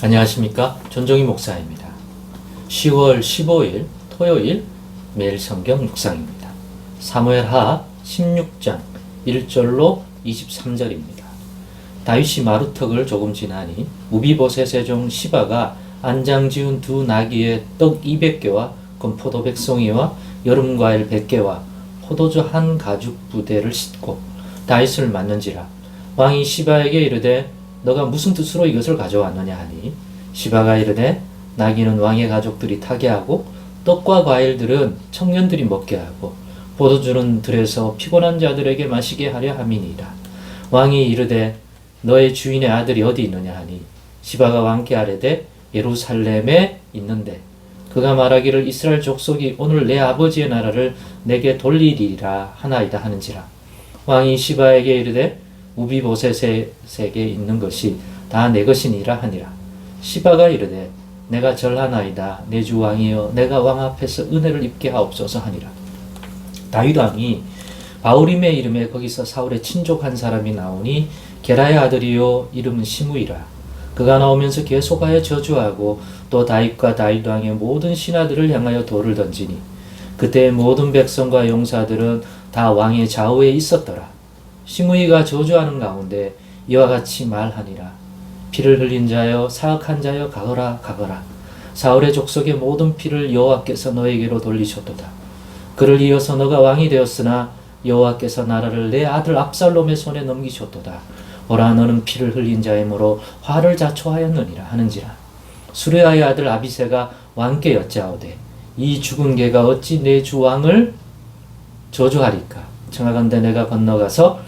안녕하십니까. 존종희 목사입니다. 10월 15일 토요일 매일 성경 묵상입니다. 사무엘 하 16장 1절로 23절입니다. 다윗이 마루턱을 조금 지나니 우비보셋의 종 시바가 안장 지은 두 나귀의 떡 200개와 건포도 100송이와 여름과일 100개와 포도주 한 가죽 부대를 싣고 다윗을 맞는지라 왕이 시바에게 이르되 너가 무슨 뜻으로 이것을 가져왔느냐 하니 시바가 이르되 나귀는 왕의 가족들이 타게 하고 떡과 과일들은 청년들이 먹게 하고 포도주는 들에서 피곤한 자들에게 마시게 하려 함이니라 왕이 이르되 너의 주인의 아들이 어디 있느냐 하니 시바가 왕께 아뢰되 예루살렘에 있는데 그가 말하기를 이스라엘 족속이 오늘 내 아버지의 나라를 내게 돌리리라 하나이다 하는지라. 왕이 시바에게 이르되 우비보셋에게 있는 것이 다 내 것이니라 하니라. 시바가 이르되 내가 절하나이다. 내 주 왕이여 내가 왕 앞에서 은혜를 입게 하옵소서 하니라. 다윗 왕이 바울임의 이름에 거기서 사울의 친족 한 사람이 나오니 게라의 아들이요 이름은 시무이라. 그가 나오면서 계속하여 저주하고 또 다윗과 다윗 왕의 모든 신하들을 향하여 돌을 던지니 그때 모든 백성과 용사들은 다 왕의 좌우에 있었더라 시므이가 저주하는 가운데 이와 같이 말하니라. 피를 흘린 자여 사악한 자여 가거라 가거라. 사울의 족속의 모든 피를 여호와께서 너에게로 돌리셨도다. 그를 이어서 너가 왕이 되었으나 여호와께서 나라를 내 아들 압살롬의 손에 넘기셨도다. 보라 너는 피를 흘린 자이므로 화를 자초하였느니라 하는지라. 수레아의 아들 아비세가 왕께 여짜오되 이 죽은 개가 어찌 내 주 왕을 저주하리까? 청하건대 내가 건너가서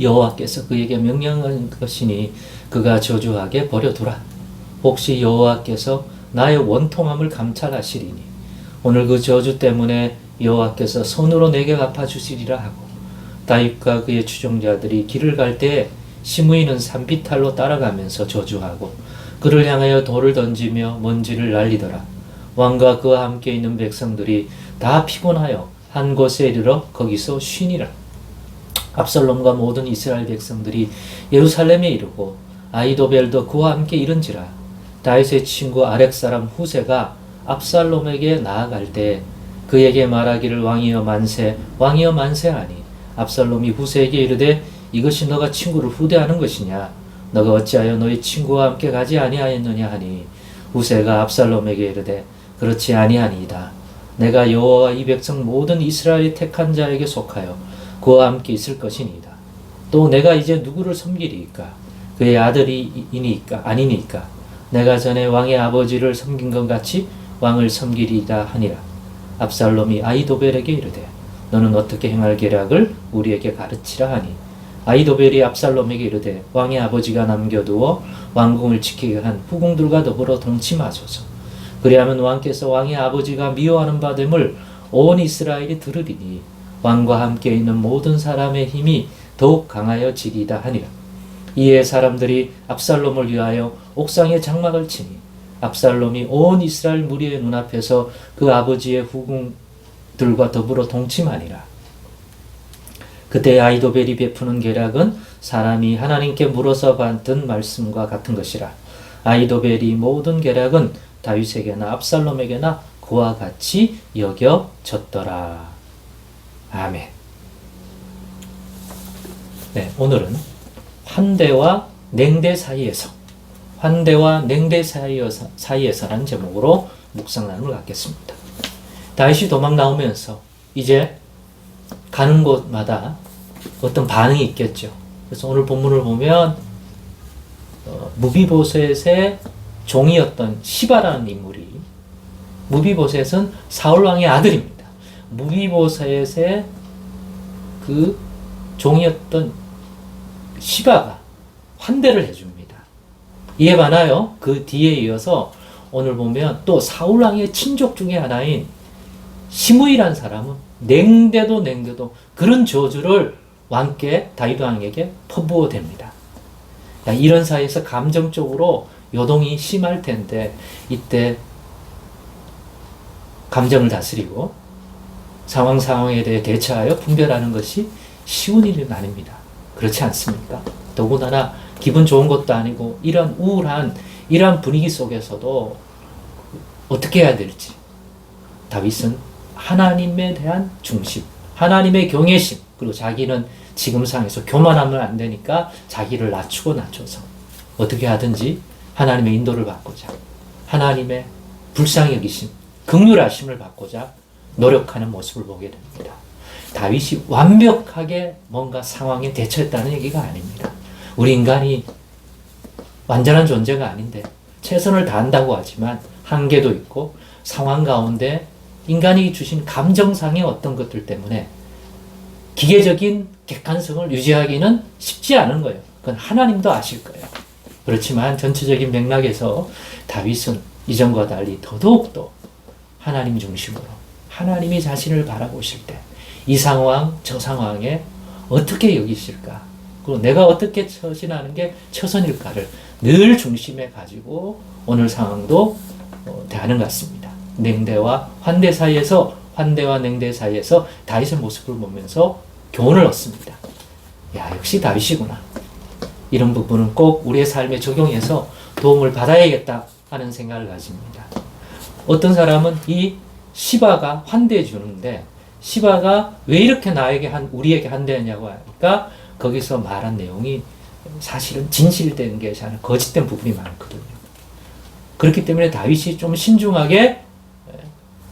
여호와께서 그에게 명령한 것이니 그가 저주하게 버려두라. 혹시 여호와께서 나의 원통함을 감찰하시리니 오늘 그 저주 때문에 여호와께서 손으로 내게 갚아주시리라 하고 다윗과 그의 추종자들이 길을 갈 때에 시므이는 산비탈로 따라가면서 저주하고 그를 향하여 돌을 던지며 먼지를 날리더라. 왕과 그와 함께 있는 백성들이 다 피곤하여 한 곳에 이르러 거기서 쉬니라. 압살롬과 모든 이스라엘 백성들이 예루살렘에 이르고 아이도벨도 그와 함께 이른지라 다윗의 친구 아렉 사람 후세가 압살롬에게 나아갈 때 그에게 말하기를 왕이여 만세 왕이여 만세하니 압살롬이 후세에게 이르되 이것이 너가 친구를 후대하는 것이냐? 너가 어찌하여 너희 친구와 함께 가지 아니하였느냐 하니 후세가 압살롬에게 이르되 그렇지 아니하니이다. 내가 여호와와 이 백성 모든 이스라엘이 택한 자에게 속하여 그와 함께 있을 것이니이다. 또 내가 이제 누구를 섬기리이까? 그의 아들이니까 아니니까 내가 전에 왕의 아버지를 섬긴 것 같이 왕을 섬기리이다 하니라. 압살롬이 아이도벨에게 이르되 너는 어떻게 행할 계략을 우리에게 가르치라 하니 아이도벨이 압살롬에게 이르되 왕의 아버지가 남겨두어 왕궁을 지키게 한 후궁들과 더불어 동침하소서. 그리하면 왕께서 왕의 아버지가 미워하는 바됨을 온 이스라엘이 들으리니 왕과 함께 있는 모든 사람의 힘이 더욱 강하여지리다 하니라. 이에 사람들이 압살롬을 위하여 옥상에 장막을 치니 압살롬이 온 이스라엘 무리의 눈앞에서 그 아버지의 후궁들과 더불어 동침하니라. 그때 아이도벨이 베푸는 계략은 사람이 하나님께 물어서 받은 말씀과 같은 것이라. 아이도벨이 모든 계략은 다윗에게나 압살롬에게나 그와 같이 여겨졌더라. 아멘. 네, 오늘은 환대와 냉대 사이에서 환대와 냉대 사이에서 사이에서라는 제목으로 묵상 나눔을 갖겠습니다. 다윗이 도망 나오면서 이제 가는 곳마다 어떤 반응이 있겠죠. 그래서 오늘 본문을 보면 어, 무비보셋의 종이었던 시바라는 인물이 무비보셋은 사울 왕의 아들입니다. 무비보셋의 그 종이었던 시바가 환대를 해줍니다. 반하여 그 뒤에 이어서 오늘 보면 또 사울왕의 친족 중에 하나인 시므이란 사람은 냉대도 냉대도 그런 저주를 왕께 다윗 왕에게 퍼부어 됩니다. 야, 이런 사이에서 감정적으로 요동이 심할 텐데 이때 감정을 다스리고 상황 상황에 대해 대처하여 분별하는 것이 쉬운 일은 아닙니다. 그렇지 않습니까? 더군다나 기분 좋은 것도 아니고 이런 우울한 이러한 분위기 속에서도 어떻게 해야 될지 다윗은 하나님에 대한 중심, 하나님의 경외심, 그리고 자기는 지금 상에서 교만하면 안 되니까 자기를 낮추고 낮춰서 어떻게 하든지 하나님의 인도를 받고자 하나님의 불쌍히 여기심, 극률하심을 받고자 노력하는 모습을 보게 됩니다. 다윗이 완벽하게 뭔가 상황에 대처했다는 얘기가 아닙니다. 우리 인간이 완전한 존재가 아닌데 최선을 다한다고 하지만 한계도 있고 상황 가운데 인간이 주신 감정상의 어떤 것들 때문에 기계적인 객관성을 유지하기는 쉽지 않은 거예요. 그건 하나님도 아실 거예요. 그렇지만 전체적인 맥락에서 다윗은 이전과 달리 더더욱더 하나님 중심으로 하나님이 자신을 바라보실 때 이 상황, 저 상황에 어떻게 여기실까? 그리고 내가 어떻게 처신하는 게 최선일까를 늘 중심에 가지고 오늘 상황도 어, 대하는 것 같습니다. 냉대와 환대 사이에서 환대와 냉대 사이에서 다윗의 모습을 보면서 교훈을 얻습니다. 야 역시 다윗이구나. 이런 부분은 꼭 우리의 삶에 적용해서 도움을 받아야겠다 하는 생각을 가집니다. 어떤 사람은 이 시바가 환대해 주는데 시바가 왜 이렇게 나에게 한 우리에게 환대하냐고 하니까 거기서 말한 내용이 사실은 진실된 게 아니라 거짓된 부분이 많거든요. 그렇기 때문에 다윗이 좀 신중하게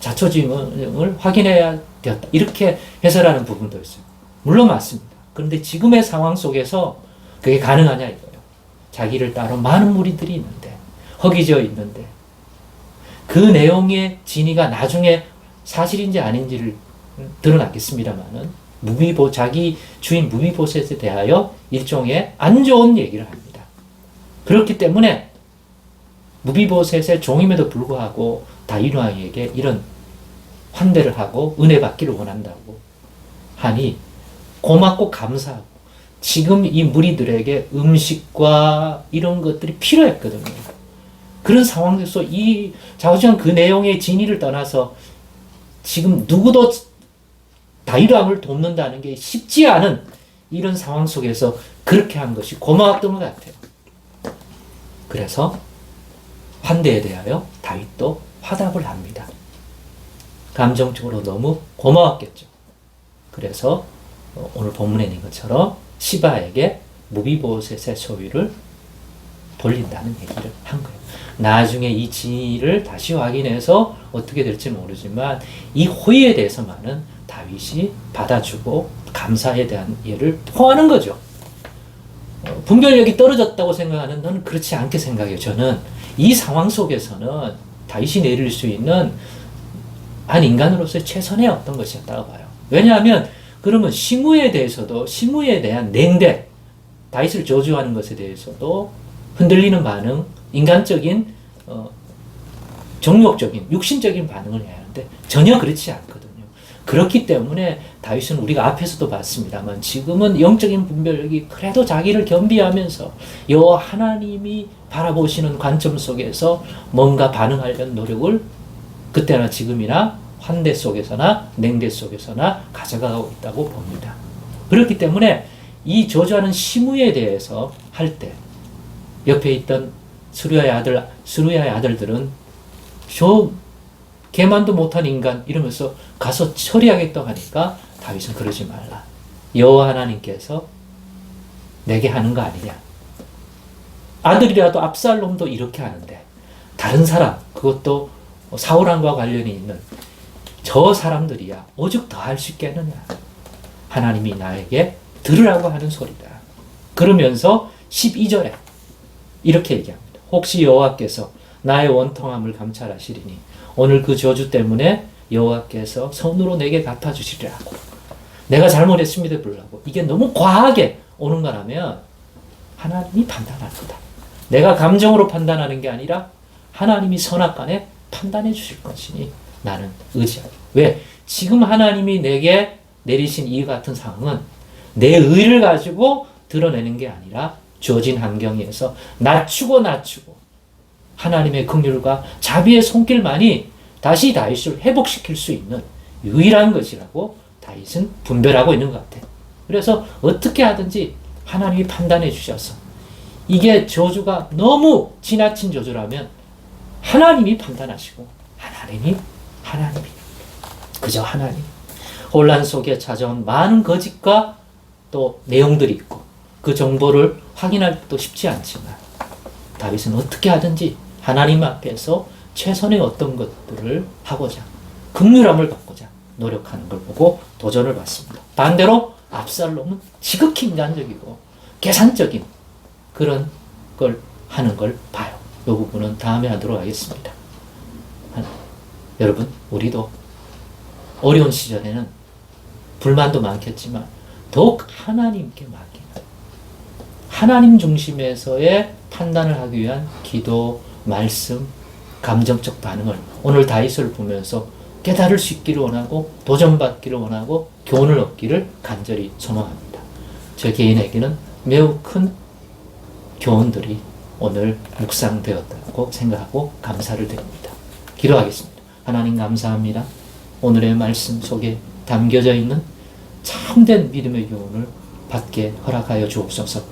자초지명을 확인해야 되었다. 이렇게 해설하는 부분도 있어요. 물론 맞습니다. 그런데 지금의 상황 속에서 그게 가능하냐 이거예요. 자기를 따로 많은 무리들이 있는데 허기져 있는데 그 내용의 진위가 나중에 사실인지 아닌지를 드러나겠습니다만은 무비보 자기 주인 무비보셋에 대하여 일종의 안 좋은 얘기를 합니다. 그렇기 때문에 무비보셋의 종임에도 불구하고 다윗 왕에게 이런 환대를 하고 은혜 받기를 원한다고 하니 고맙고 감사하고 지금 이 무리들에게 음식과 이런 것들이 필요했거든요. 그런 상황에서 이 자우지간 그 내용의 진위를 떠나서 지금 누구도 다윗 왕을 돕는다는 게 쉽지 않은 이런 상황 속에서 그렇게 한 것이 고마웠던 것 같아요. 그래서 환대에 대하여 다윗도 화답을 합니다. 감정적으로 너무 고마웠겠죠. 그래서 오늘 본문에 있는 것처럼 시바에게 무비보셋의 소유를 돌린다는 얘기를 한 거예요. 나중에 이 진위를 다시 확인해서 어떻게 될지 모르지만 이 호의에 대해서만은 다윗이 받아주고 감사에 대한 예를 포하는 거죠. 어, 분별력이 떨어졌다고 생각하는 너는 그렇지 않게 생각해요. 저는 이 상황 속에서는 다윗이 내릴 수 있는 한 인간으로서의 최선의 어떤 것이었다고 봐요. 왜냐하면 그러면 시무에 대해서도 시무에 대한 냉대, 다윗을 저주하는 것에 대해서도 흔들리는 반응, 인간적인 어, 정욕적인 육신적인 반응을 해야 하는데 전혀 그렇지 않거든요. 그렇기 때문에 다윗은 우리가 앞에서도 봤습니다만 지금은 영적인 분별력이 그래도 자기를 겸비하면서 여호와 하나님이 바라보시는 관점 속에서 뭔가 반응하려는 노력을 그때나 지금이나 환대 속에서나 냉대 속에서나 가져가고 있다고 봅니다. 그렇기 때문에 이 저주하는 시무에 대해서 할때 옆에 있던 수리아의 아들 수리아의 아들들은 저 개만도 못한 인간 이러면서 가서 처리하겠다고 하니까 다윗은 그러지 말라. 여호와 하나님께서 내게 하는 거 아니냐. 아들이라도 압살롬도 이렇게 하는데 다른 사람 그것도 사울왕과 관련이 있는 저 사람들이야 오죽 더 할 수 있겠느냐. 하나님이 나에게 들으라고 하는 소리다. 그러면서 12절에 이렇게 얘기합니다. 혹시 여호와께서 나의 원통함을 감찰하시리니 오늘 그 저주 때문에 여호와께서 손으로 내게 갚아 주시리라고. 내가 잘못했습니다 불라고. 이게 너무 과하게 오는 거라면 하나님이 판단할 거다. 내가 감정으로 판단하는 게 아니라 하나님이 선악간에 판단해 주실 것이니 나는 의지하리. 왜? 지금 하나님이 내게 내리신 이 같은 상황은 내 의를 가지고 드러내는 게 아니라 주어진 환경에서 낮추고 낮추고 하나님의 긍휼과 자비의 손길만이 다시 다윗을 회복시킬 수 있는 유일한 것이라고 다윗은 분별하고 있는 것 같아요. 그래서 어떻게 하든지 하나님이 판단해 주셔서 이게 저주가 너무 지나친 저주라면 하나님이 판단하시고 하나님이 하나님이 그저 하나님 혼란 속에 찾아온 많은 거짓과 또 내용들이 있고 그 정보를 확인할 것도 쉽지 않지만 다윗은 어떻게 하든지 하나님 앞에서 최선의 어떤 것들을 하고자 극률함을 받고자 노력하는 걸 보고 도전을 받습니다. 반대로 압살롬은 지극히 인간적이고 계산적인 그런 걸 하는 걸 봐요. 이 부분은 다음에 하도록 하겠습니다. 한- 여러분, 우리도 어려운 시절에는 불만도 많겠지만 더욱 하나님께 맡기는 하나님 중심에서의 판단을 하기 위한 기도, 말씀, 감정적 반응을 오늘 다윗을 보면서 깨달을 수 있기를 원하고 도전받기를 원하고 교훈을 얻기를 간절히 소망합니다. 저 개인에게는 매우 큰 교훈들이 오늘 묵상되었다고 생각하고 감사를 드립니다. 기도하겠습니다. 하나님 감사합니다. 오늘의 말씀 속에 담겨져 있는 참된 믿음의 교훈을 받게 허락하여 주옵소서.